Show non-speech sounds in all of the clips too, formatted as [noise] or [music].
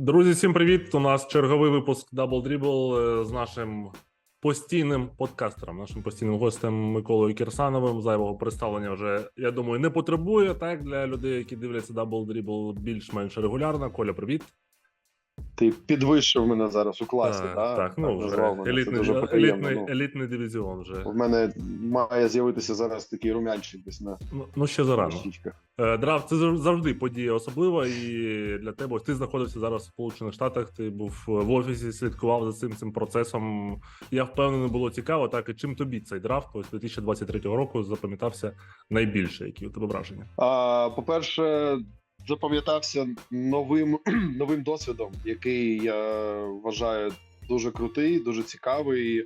Друзі, всім привіт! У нас черговий випуск Double Dribble е, з нашим постійним подкастером, нашим постійним гостем Миколою Кірсановим. Зайвого представлення вже я думаю не потребує. Так для людей, які дивляться Double Dribble більш-менш регулярно. Коля, привіт. Ти підвищив мене зараз у класі, так, так? так, ну вже. Елітний, приємно. елітний, Ну, елітний дивізіон. Вже В мене має з'явитися зараз такий румянчик десь на ну, ну ще зарано. Е, Драфт це завжди подія особлива, і для тебе ти знаходився зараз в Сполучених Штатах. Ти був в офісі, слідкував за цим цим процесом. Я впевнений, було цікаво. Так і чим тобі цей драфт ось 2023 року запам'ятався найбільше, які у тебе враження? А, по-перше, запам'ятався новим, [clears throat] новим досвідом, який я вважаю дуже крутий, дуже цікавий.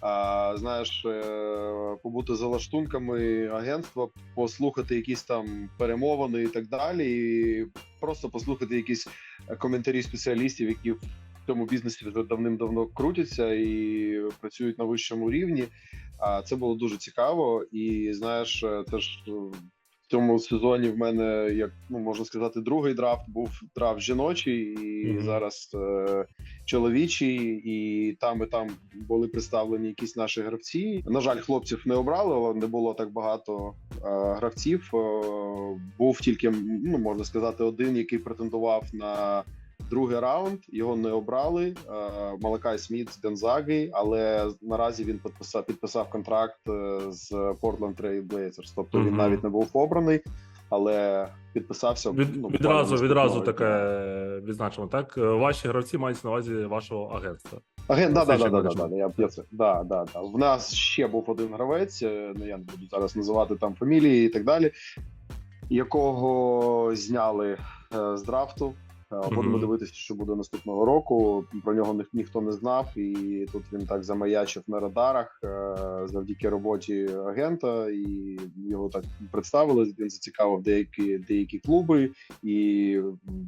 А, знаєш, е, побути за лаштунками агентства, послухати якісь там перемовини і так далі, і просто послухати якісь коментарі спеціалістів, які в цьому бізнесі вже давним-давно крутяться і працюють на вищому рівні. А це було дуже цікаво. І знаєш, е, теж е, в цьому сезоні в мене, як ну можна сказати, другий драфт був драфт жіночий, і Мгм. зараз е, чоловічий, і там і там були представлені якісь наші гравці. На жаль, хлопців не обрали, але не було так багато е, гравців. Е, був тільки ну можна сказати, один, який претендував на. Другий раунд його не обрали. Е, Малакай Сміт з Гонзаги, але наразі він підписав підписав контракт е, з Portland Trail Blazers. Тобто він навіть не був обраний, але підписався Від, ну, відразу, відразу таке відзначимо. Так, Е, ваші гравці мають на увазі вашого агентства. Агент, да, да, да, да, да, да, я, я це, да, да, да. В нас ще був один гравець, ну я не буду зараз називати там фамілії і так далі, якого зняли з драфту. Будемо дивитися, що буде наступного року. Про нього ні, ніхто не знав, і тут він так замаячив на радарах е, завдяки роботі агента, і його так представили. Він зацікавив деякі деякі клуби і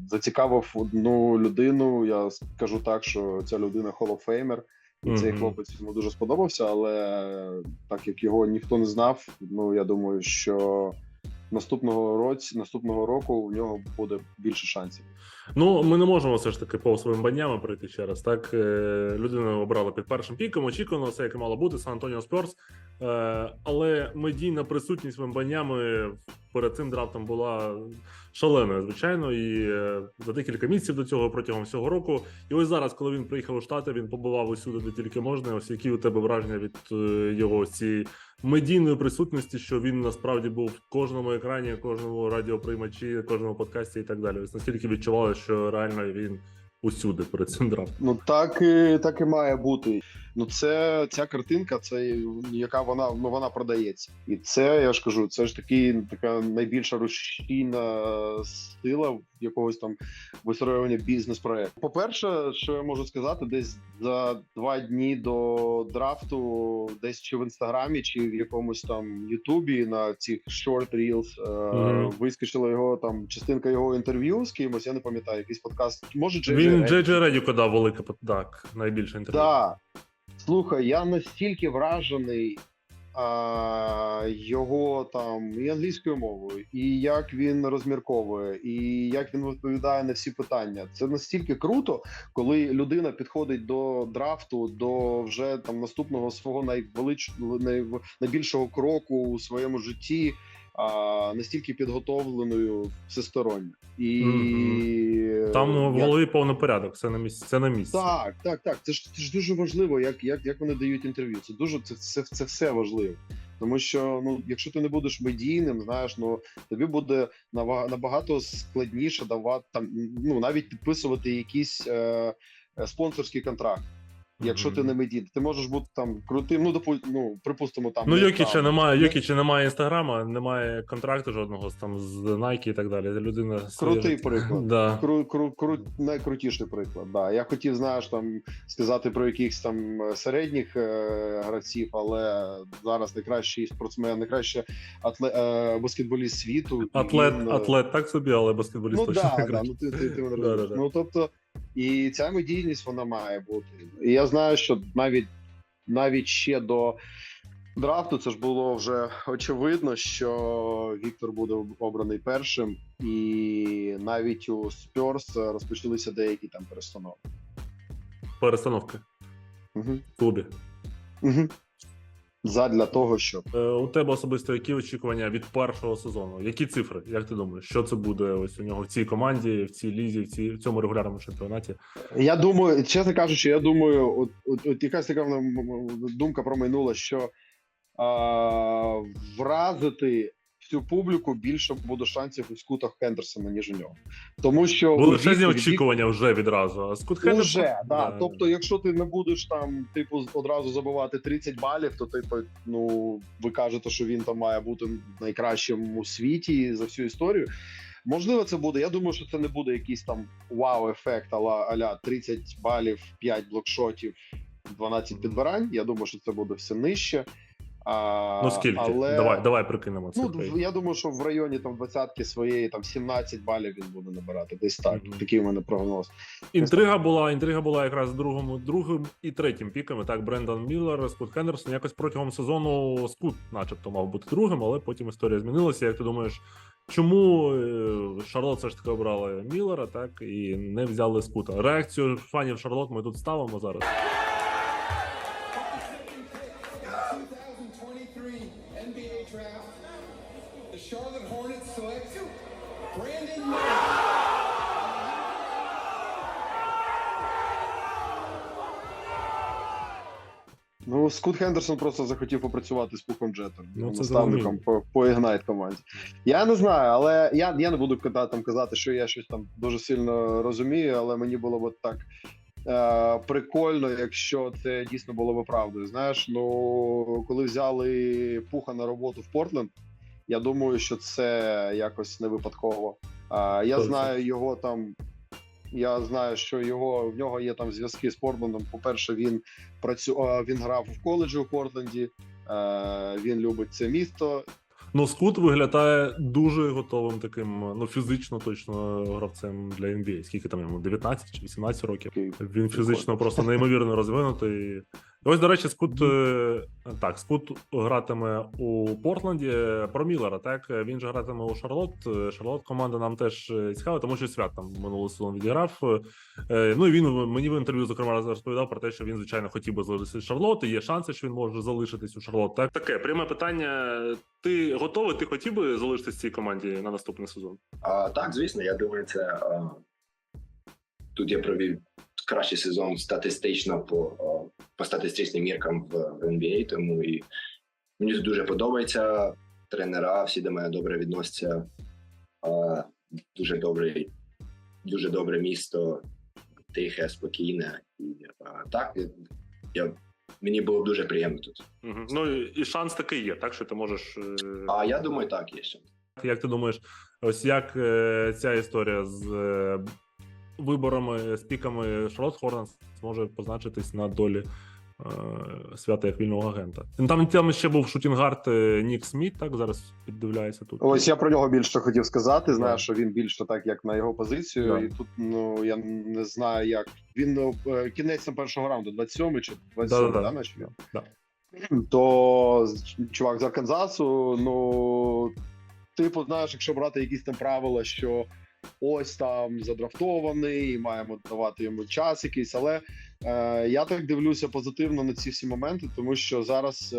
зацікавив одну людину. Я скажу так, що ця людина Famer. І цей хлопець йому дуже сподобався, але так як його ніхто не знав, ну я думаю, що наступного році, наступного року у нього буде більше шансів. Ну, ми не можемо все ж таки по своїм баннями пройти ще раз. Так, Е, людину обрали під першим піком, очікувано, все як і мало бути, Сан Антоніо Спьорс. Е, Але медійна присутність вимбаннями перед цим драфтом була шаленою, звичайно, і е, за декілька місяців до цього протягом всього року. І ось зараз, коли він приїхав у Штати, він побував усюди, де тільки можна. Ось які у тебе враження від його цієї медійної присутності, що він насправді був в кожному екрані, кожному радіоприймачі, кожному подкасті і так далі. Ось настільки відчували, що реально він усюди при драфтом. Ну так і так і має бути. Ну, це ця картинка, це яка вона ну вона продається, і це я ж кажу, це ж таки така найбільша рушійна сила якогось там вистроювання бізнес-проекту. По перше, що я можу сказати, десь за два дні до драфту, десь чи в інстаграмі, чи в якомусь там Ютубі на цих short reels Мгм. вискочила його там частинка його інтерв'ю з кимось. Я не пам'ятаю, якийсь подкаст. Може, Джей Він Джей Джей Джей дав велике так, найбільше інтерв'ю. Да. Слухай, я настільки вражений а, його там і англійською мовою, і як він розмірковує, і як він відповідає на всі питання. Це настільки круто, коли людина підходить до драфту, до вже там наступного свого найвелич... най... найбільшого кроку у своєму житті. А, настільки підготовленою всесторонньо. І Там в я голові повний порядок, це на місці. Це на місці. так, так, так. Це ж це ж дуже важливо, як, як, як вони дають інтерв'ю. Це дуже це, це, це все важливо. Тому що ну, якщо ти не будеш медійним, знаєш, ну тобі буде набагато складніше давати там, ну навіть підписувати якісь е, е, спонсорський контракт. Якщо ти не медійний, ти можеш бути там крутим. Ну допу, ну припустимо, там Ну, Йокіча немає, не- Йокіча немає інстаграма, немає контракту жодного там з Nike і так далі. Людина Крутий свіжа. приклад. [laughs] Да. Кру, кру, кру, найкрутіший приклад. Да. Я хотів, знаєш, там сказати про якихось там е, середніх е, гравців, але зараз найкращий спортсмен, найкращий атле, е, баскетболіст світу. Атлет, він, е, атлет так собі, але баскетболіст Ну точно да, да, ну ти, ти, ти [laughs] да, да. Ну тобто, і ця медійність вона має бути. І я знаю, що навіть навіть ще до драфту це ж було вже очевидно, що Віктор буде обраний першим, і навіть у Спьорс розпочалися деякі там перестановки. Перестановки Угу. в клубі. Угу. Задля того, щоб Е, У тебе особисто які очікування від першого сезону? Які цифри? Як ти думаєш, що це буде ось у нього в цій команді, в цій лізі, в, цій, в цьому регулярному чемпіонаті? Я думаю, чесно кажучи, я думаю, от, от, от якась така м- м- думка промайнула, що а, вразити всю публіку більше буде шансів у Скута Хендерсона, ніж у нього. Тому що Величезні очікування вже відразу. А Скут Хендерсон- Уже, да. Да. Тобто, якщо ти не будеш там, типу, одразу забивати 30 балів, то типу, ну ви кажете, що він там має бути найкращим у світі за всю історію. Можливо, це буде. Я думаю, що це не буде якийсь там вау-ефект, аля 30 балів, 5 блокшотів, 12 підбирань. Я думаю, що це буде все нижче. А, Ну скільки? Але... Давай, давай прикинемо це. Ну, я думаю, що в районі там двадцятки своєї там 17 балів він буде набирати. Десь так. Мгм. Такий у мене прогноз. Інтрига була, інтрига була якраз другому, другим і третім піками. Так, Брендан Міллер, Скут Хендерсон. Якось протягом сезону Скут, начебто, мав бути другим, але потім історія змінилася. Як ти думаєш, чому е, Шарлот все ж таки обрали Міллера, так і не взяли Скута? Реакцію фанів Шарлот ми тут ставимо зараз. NBA Draft, the Charlotte Hornets select Brandon Miller. Ну, Скут Хендерсон просто захотів попрацювати з Пухом Джетом, Ну, ну, це наставником по, по Ignite команді. Я не знаю, але я, я не буду там казати, що я щось там дуже сильно розумію, але мені було б так е, прикольно, якщо це дійсно було б правдою. Знаєш, ну коли взяли Пуха на роботу в Портленд, я думаю, що це якось не випадково. А, я Точно. знаю його там. Я знаю, що його в нього є там зв'язки з Портлендом. По-перше, він працю... він грав в коледжі у Портленді. Е, він любить це місто. Ну, Скут виглядає дуже готовим таким, ну фізично точно гравцем для NBA. Скільки там йому? 19 чи 18 років. Він фізично просто неймовірно розвинутий. Ось, до речі, Скут е, так, Скут гратиме у Портленді. Про Міллера, так він же гратиме у Шарлот. Е, Шарлот команда нам теж е, цікава, тому що свят там минулий сезон відіграв. Е, Ну і він мені в інтерв'ю зокрема розповідав про те, що він звичайно хотів би залишитися в Шарлот. І є шанси, що він може залишитись у Шарлот. Так таке пряме питання. Ти готовий? Ти хотів би залишитися в цій команді на наступний сезон? А, так, звісно, я думаю, це а, тут я провів кращий сезон статистично по, а, по статистичним міркам в, NBA, тому і мені тут дуже подобається. Тренера, всі до мене добре відносяться. Дуже добрий, дуже добре місто, тихе, спокійне. І, так, я, мені було б дуже приємно тут. Угу. Ну і шанс такий є, так що ти можеш. е, А я думаю, так є ще. Як ти думаєш, ось як е, ця історія з е, виборами, з піками Шарлот Хорнс зможе позначитись на долі е, свята як вільного агента? Там, там ще був шутінгард е, Нік Сміт, так зараз піддивляється тут. Ось я про нього більше хотів сказати. Знаю, Да. що він більше так, як на його позицію, Да. і тут ну я не знаю, як він ну, е, кінець першого раунду, 27 чи 27, Да-да-да. наче він? Да. [clears throat] То чувак з Арканзасу, ну типу, знаєш, якщо брати якісь там правила, що ось там задрафтований, і маємо давати йому час якийсь, але я так дивлюся позитивно на ці всі моменти, тому що зараз е,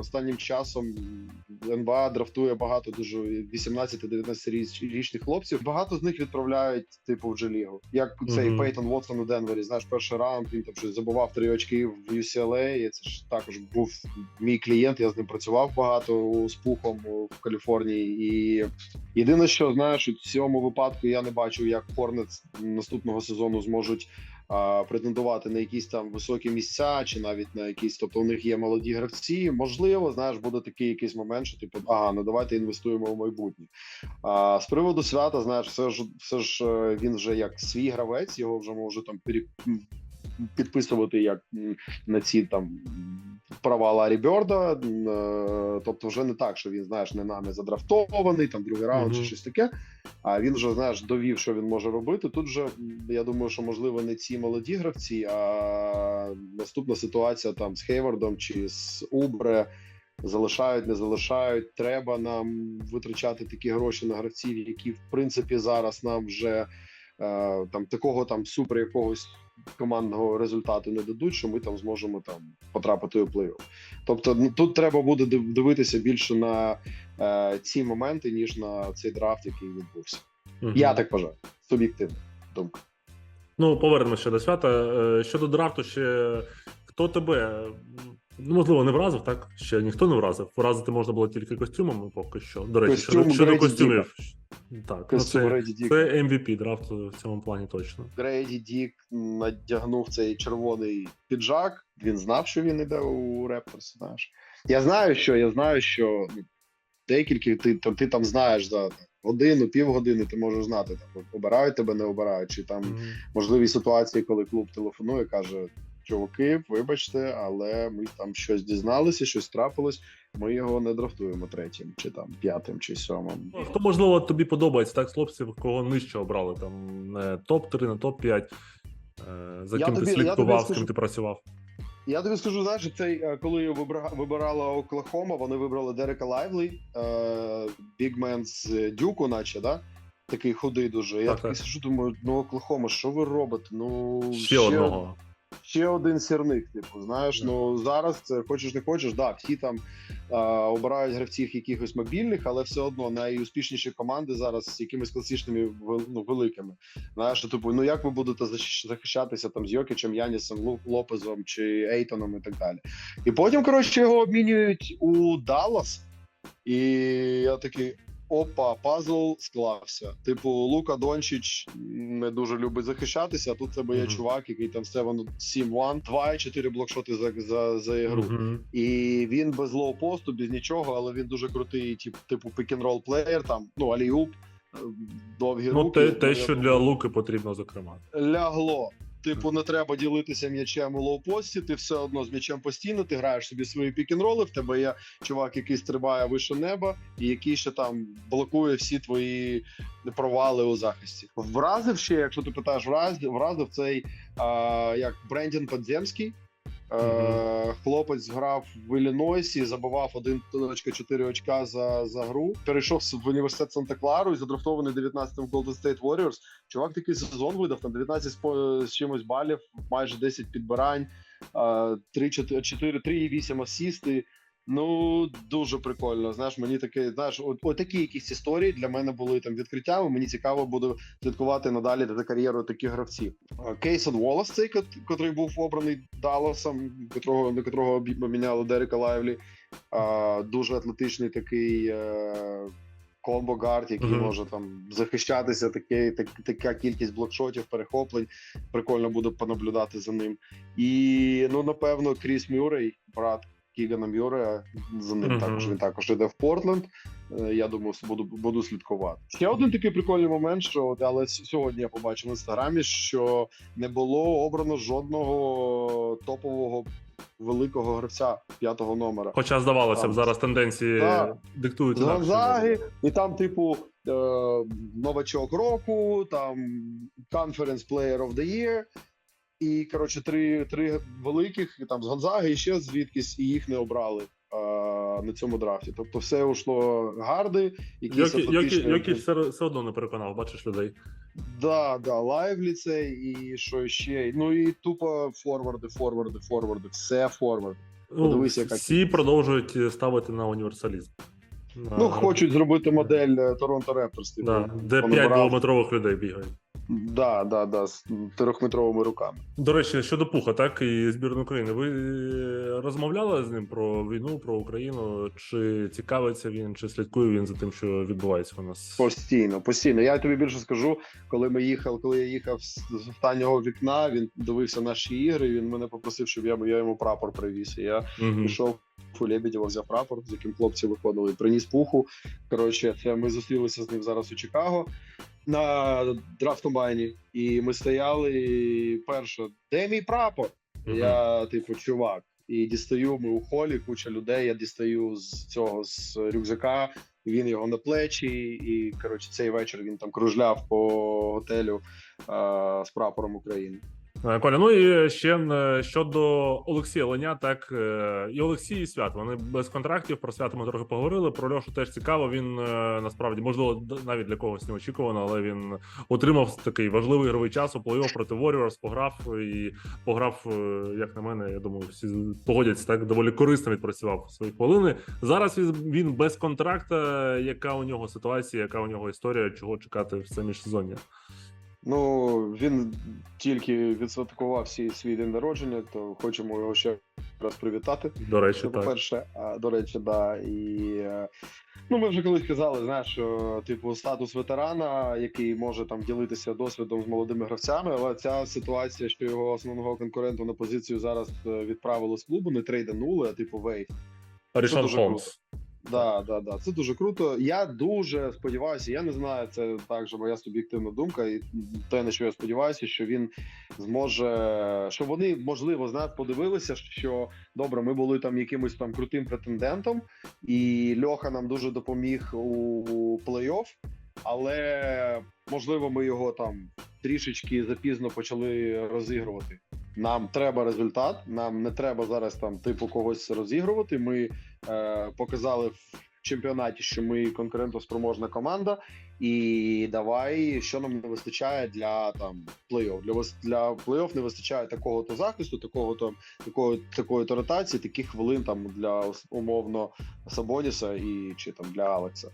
останнім часом НБА драфтує багато дуже 18-19 річних хлопців. Багато з них відправляють типу в G-лігу. Як цей Мгм. Пейтон Вотсон у Денвері. Знаєш, перший раунд він там щось забував три очки в UCLA. І це ж також був мій клієнт. Я з ним працював багато з пухом в Каліфорнії. І єдине, що знаєш, у цьому випадку я не бачу, як Хорнетс наступного сезону зможуть. Претендувати на якісь там високі місця, чи навіть на якісь, тобто у них є молоді гравці. Можливо, знаєш, буде такий якийсь момент, що типу, ага, ну давайте інвестуємо в майбутнє. А з приводу свята, знаєш, все ж все ж е, він вже як свій гравець, його вже може там. Підписувати як на ці там права Ларі Бьорда. е, Тобто, вже не так, що він знаєш, не нами задрафтований, там другий раунд чи щось таке. А він вже знаєш довів, що він може робити. Тут же я думаю, що можливо не ці молоді гравці, а наступна ситуація там з Хейвардом чи з Убре. залишають, не залишають. Треба нам витрачати такі гроші на гравців, які в принципі зараз нам вже е, там такого там супер якогось командного результату не дадуть, що ми там зможемо там потрапити у плей-офф. Тобто, ну тут треба буде дивитися більше на е, ці моменти, ніж на цей драфт, який відбувся. Мгм. Я так вважаю. Суб'єктивна думка. Ну, повернемося до свята. Е, Щодо драфту, ще хто тебе, ну, можливо, не вразив, так? Ще ніхто не вразив. Вразити можна було тільки костюмами поки що. До речі, Костюм щодо, щодо костюмів. Так, ну, це, Діка. це MVP драфту в цьому плані точно. Грейді Дік надягнув цей червоний піджак. Він знав, що він іде у Репторс. Знаєш, я знаю, що я знаю, що ну, декілька ти, там- ти там знаєш за годину, півгодини. Ти можеш знати там обирають тебе, не обирають, чи там Мгм. можливі ситуації, коли клуб телефонує, каже: Чуваки, вибачте, але ми там щось дізналися, щось трапилось. Ми його не драфтуємо третім, чи там п'ятим, чи сьомим. Хто, можливо, тобі подобається, так, з хлопців, кого нижче обрали, там не топ-3, не топ-5, е, за Я ким тобі- ти слідкував, з скажу- ким ти працював. Я тобі скажу, знаєш, цей е, коли вибирала Оклахома, вони вибрали Дерека Лайвлі, бігмен з Дюку, наче, да? Такий худий дуже. Я Так, такий так. сижу, думаю, ну Оклахома, що ви робите? Ну Ще одного. Ще один сірник. Типу, знаєш, ну зараз це хочеш не хочеш, да, всі там е, обирають гравців якихось мобільних, але все одно найуспішніші команди зараз з якимись класичними ну, великими. Знаєш, типу, ну як ви будете захищатися там з Йокічем, Янісом, Лопезом чи Ейтоном і так далі. І потім, коротше, його обмінюють у Даллас, і я такий. Опа, пазл склався. Типу, Лука Дончич не дуже любить захищатися. А тут тебе є Мгм. чувак, який там 7-1, 2 і 4 блокшоти за, за, за ігру. Мгм. І він без лоу-посту, без нічого, але він дуже крутий, тип, типу пік-н-рол плеєр, там, ну, аліюп, е, довгі Ну, руки. те, те, що для Луки потрібно, зокрема. лягло. Типу, не треба ділитися м'ячем у лоу-пості, ти все одно з м'ячем постійно, ти граєш собі свої пік-н-роли, в тебе є чувак, який стрибає вище неба, і який ще там блокує всі твої провали у захисті. Вразив ще, якщо ти питаєш, вразив, вразив цей а, як Брендін Подземський. Е, Хлопець грав в Іллінойсі, забивав 1.4 очка за, за гру. Перейшов в університет Санта-Клару і задрафтований 19-м в Golden State Warriors. Чувак такий сезон видав там 19 з з чимось балів, майже 10 підбирань, 3, 4, 4, 3,8 асісти. Ну дуже прикольно. Знаєш, мені таке, знаєш, от, от такі якісь історії для мене були там відкриттями. Мені цікаво буде слідкувати надалі за кар'єрою таких гравців. Кейсон Волос, цей кот- котрий був обраний Далласом, котрого на котрого обміняли Дерека Лайвлі. А, дуже атлетичний такий. Е- Комбо гард, який Мгм. може там захищатися, таке, так, така кількість блокшотів, перехоплень. Прикольно буде понаблюдати за ним. І ну напевно, Кріс Мюррей, брат Кігана Мюррея, за ним Мгм. також він також іде в Портленд. Е, Я думаю, буду, буду слідкувати. Ще один такий прикольний момент, що але сьогодні я побачив в інстаграмі, що не було обрано жодного топового великого гравця п'ятого номера. Хоча здавалося б, зараз тенденції Так. диктують Гонзаги, і там, типу, е, новачок року, там Conference Player of the Year. І коротше, три, три великих там з Гонзаги і ще звідкись, і їх не обрали е, на цьому драфті. Тобто, все ушло гарди, якісь Йокі, Йокі, атлетичні- Йокі все, все одно не переконав, бачиш людей. Да, да, лайвлі це і що ще. Ну і тупо форварди, форварди, форварди, все форвард. Ну, Подивися, яка всі продовжують ставити на універсалізм. Ну, хочуть зробити модель е, Торонто Репторс. Типу, Да, де 5 понабрав- двометрових людей бігають. Да, да, да, з трьохметровими руками. До речі, щодо Пуха, так і збірної України. Ви е, розмовляли з ним про війну, про Україну? Чи цікавиться він, чи слідкує він за тим, що відбувається у нас? Постійно, постійно. Я тобі більше скажу, коли ми їхали, коли я їхав з останнього вікна, він дивився наші ігри. Він мене попросив, щоб я, я йому прапор привіз. І я Мгм. пішов у Лебедєва, взяв прапор, з яким хлопці виходили, приніс пуху. Коротше, це ми зустрілися з ним зараз у Чикаго на драфт-комбайні. І ми стояли. І перше, де мій прапор? Мгм. Я, типу, чувак, і дістаю ми у холі, куча людей. Я дістаю з цього з рюкзака. Він його на плечі, і коротше, цей вечір він там кружляв по готелю а, з прапором України. Е, Коля, ну і ще е, щодо Олексія Леня, так е, і Олексій і Свят. Вони без контрактів. Про свято ми трохи поговорили. Про Льошу теж цікаво. Він насправді можливо навіть для когось неочікувано, але він отримав такий важливий ігровий час у плей-офф проти Warriors, пограв і пограв, як на мене, я думаю, всі погодяться так доволі корисно відпрацював свої хвилини. Зараз він- він без контракта. Яка у нього ситуація, яка у нього історія, чого чекати в це міжсезоння? Ну, він тільки відсвяткував свій, свій день народження, то хочемо його ще раз привітати. До речі, Це так. по-перше, а, до речі, да. І е, ну, ми вже колись казали, знаєш, що типу статус ветерана, який може там ділитися досвідом з молодими гравцями, але ця ситуація, що його основного конкуренту на позицію зараз е, відправили з клубу, не трейданули, а типу вейт. Дуже Холмс. Да, да, да. Це дуже круто. Я дуже сподіваюся, я не знаю, це також моя суб'єктивна думка, і те, на що я сподіваюся, що він зможе, що вони можливо знаєш, подивилися, що добре, ми були там якимось там крутим претендентом, і Льоха нам дуже допоміг у, плей-офф, але можливо, ми його там трішечки запізно почали розігрувати. Нам треба результат. Нам не треба зараз там типу когось розігрувати. Ми показали в чемпіонаті, що ми конкурентоспроможна команда, і давай, що нам не вистачає для там плей-офф. Для для плей-офф не вистачає такого то захисту, такого то такої такої то ротації, таких хвилин там для умовно Сабоніса і чи там для Алекса.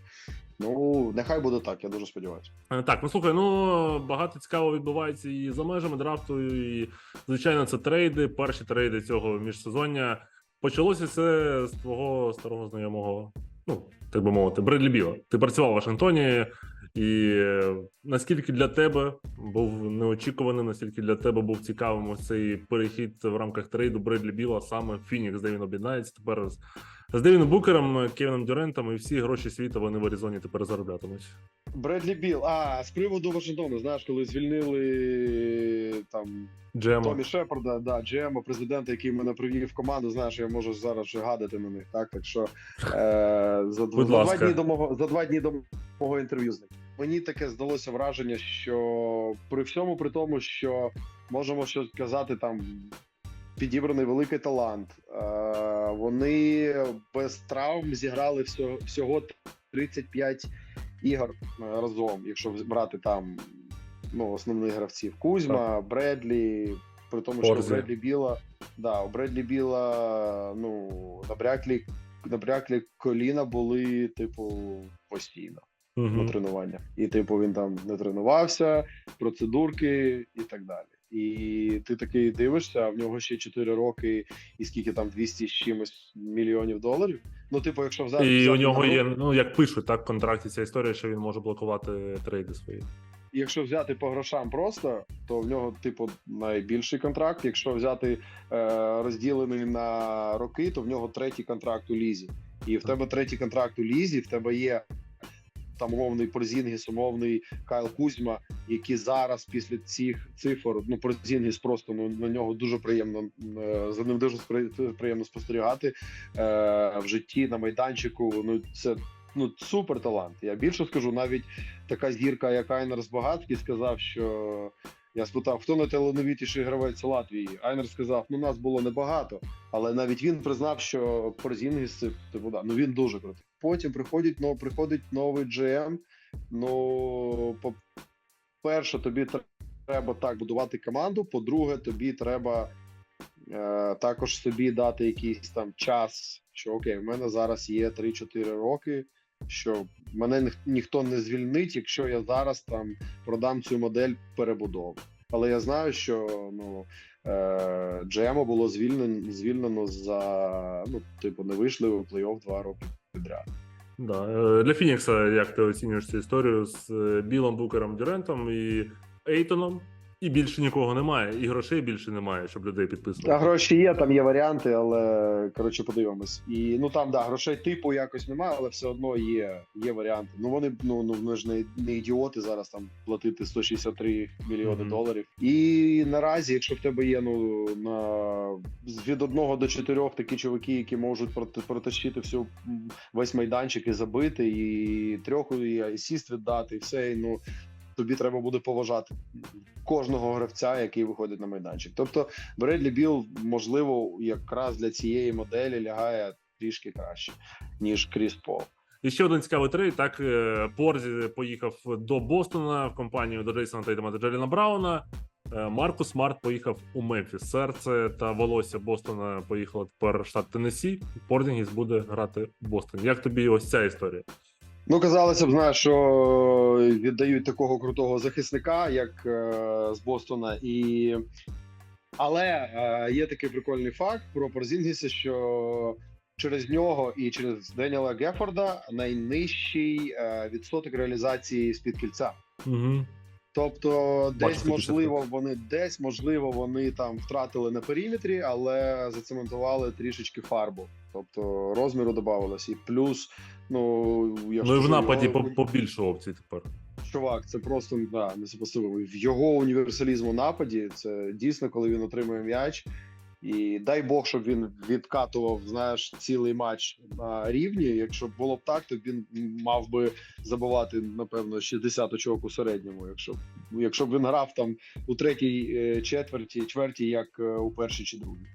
Ну нехай буде так. Я дуже сподіваюся. Е, Так, ну слухай, ну багато цікавого відбувається і за межами драфту, і звичайно, це трейди. Перші трейди цього міжсезоння. Почалося це з твого старого знайомого, ну так би мовити, Бредлі Біла. Ти працював в Вашингтоні, і наскільки для тебе був неочікуваним, наскільки для тебе був цікавим ось цей перехід в рамках трейду Бредлі Біла саме Фінікс, де він об'єднається тепер з Девіном Букером, Кевіном Дюрентом, і всі гроші світу вони в Аризоні тепер зароблятимуть. Бредлі Біл. А з приводу Вашингтону, знаєш, коли звільнили там Джемо. Томі Шепарда, да, GM, президента, який мене привів в команду, знаєш, я можу зараз вже гадати на них. Так, так що е, за, Будь за, два дні до мого за два дні до мого інтерв'ю з ним. Мені таке здалося враження, що при всьому при тому, що можемо щось казати там. Підібраний великий талант. Е, вони без травм зіграли всього, всього 35 ігор е, разом, якщо брати там ну, основних гравців. Кузьма, Бредлі, при тому, що у Бредлі Біла, да, у Бредлі Біла, ну, набряклі, набряклі коліна були, типу, постійно Мгм. на тренування. І, типу, він там не тренувався, процедурки і так далі. І ти такий дивишся, а в нього ще 4 роки, і скільки там 200 з чимось мільйонів доларів. Ну, типу, якщо взяти. І у нього є, ну як пишуть так в контракті ця історія, що він може блокувати трейди свої. Якщо взяти по грошам просто, то в нього, типу, найбільший контракт. Якщо взяти е, розділений на роки, то в нього третій контракт у лізі. І в тебе третій контракт у лізі, в тебе є там умовний Порзінгіс, умовний Кайл Кузьма, які зараз після цих цифр, ну Порзінгіс просто ну на нього дуже приємно е, за ним дуже приємно спостерігати е, в житті на майданчику. Ну це ну супер талант. Я більше скажу, навіть така зірка, як Айнер Збагацький, сказав, що я спитав, хто найталановитіший гравець Латвії. Айнер сказав: ну нас було небагато, але навіть він признав, що Порзінгіс типу, да, ну він дуже крутий. Потім приходить ну, приходить новий GM. Ну, по-перше, тобі треба так будувати команду. По-друге, тобі треба е, також собі дати якийсь там час, що окей, в мене зараз є 3-4 роки. Що мене ніх- ніхто не звільнить, якщо я зараз там продам цю модель перебудови. Але я знаю, що ну е, Джема було звільнено звільнено за ну, типу, не вийшли у плей-офф два роки підряд. Да. е, Для Фінікса, як ти оцінюєш цю історію з е, Білом Букером Дюрентом і Ейтоном, і більше нікого немає, і грошей більше немає, щоб людей Та гроші є, там є варіанти, але коротше подивимось. І ну там да, грошей типу якось немає, але все одно є, є варіанти. Ну вони ну, ну вони ж не, не ідіоти зараз там платити 163 мільйони Мгм. доларів. І наразі, якщо в тебе є ну на від одного до чотирьох такі чуваки, які можуть проти- протащити всю весь майданчик і забити, і трьох і асіст віддати, і все. І, ну тобі треба буде поважати кожного гравця, який виходить на майданчик. Тобто Бредлі Біл, можливо, якраз для цієї моделі лягає трішки краще, ніж Кріс Пол. І ще один цікавий трейд. Так е, Порзі поїхав до Бостона в компанію до Джейсона Тейтема та Джеріна Брауна. Е, Маркус Смарт поїхав у Мемфіс. Серце та волосся Бостона поїхало тепер в штат Теннессі. Порзінгіс буде грати в Бостоні. Як тобі ось ця історія? Ну, казалося б, знаєш, що віддають такого крутого захисника, як е, з Бостона, і але е, є такий прикольний факт про Порзінгіса, що через нього і через Деніела Гефорда найнижчий е, відсоток реалізації з під кільця. Угу. Тобто, десь Бачу, можливо, вони десь можливо вони там втратили на периметрі, але зацементували трішечки фарбу. Тобто розміру додавалось. І плюс, ну якщо Ну і в нападі його- побільше опцій тепер. чувак, це просто да, несопоставимо. В його універсалізму нападі це дійсно, коли він отримує м'яч. І дай Бог, щоб він відкатував, знаєш, цілий матч на рівні. Якщо б було б так, то він мав би забивати, напевно, 60 очок у середньому. Якщо б якщо б він грав там у третій е, четверті, чверті, як е, у першій чи другій.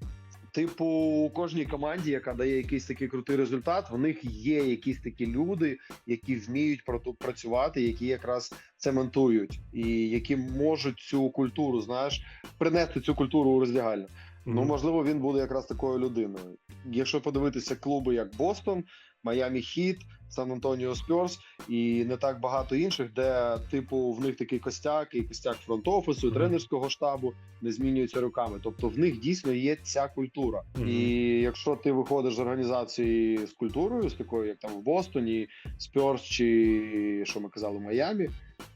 Типу, у кожній команді, яка дає якийсь такий крутий результат, в них є якісь такі люди, які вміють працювати, які якраз цементують, і які можуть цю культуру, знаєш, принести цю культуру у роздягальню. Ну, можливо, він буде якраз такою людиною. Якщо подивитися клуби, як Бостон, Майамі Хіт, Сан Антоніо Спьорс і не так багато інших, де типу в них такий костяк, і костяк фронт-офісу, і Мгм. тренерського штабу не змінюється руками. Тобто в них дійсно є ця культура. І якщо ти виходиш з організації з культурою, з такою, як там в Бостоні, Спьорс чи що ми казали, Майамі,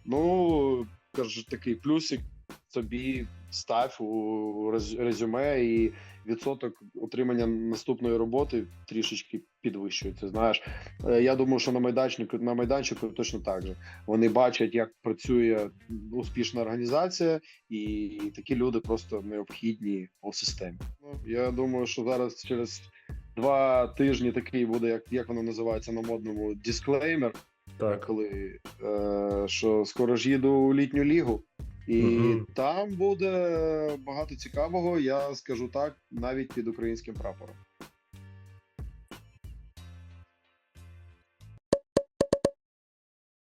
ну кажу, такий плюсик собі став у рез- резюме і відсоток отримання наступної роботи трішечки підвищується. Знаєш, Е, я думаю, що на майданчику на майданчику точно так же. Вони бачать, як працює успішна організація, і такі люди просто необхідні у системі. Ну я думаю, що зараз через два тижні такий буде, як, як воно називається на модному дисклеймер, Так. коли е, що скоро ж їду у літню лігу. І угу. там буде багато цікавого, я скажу так, навіть під українським прапором.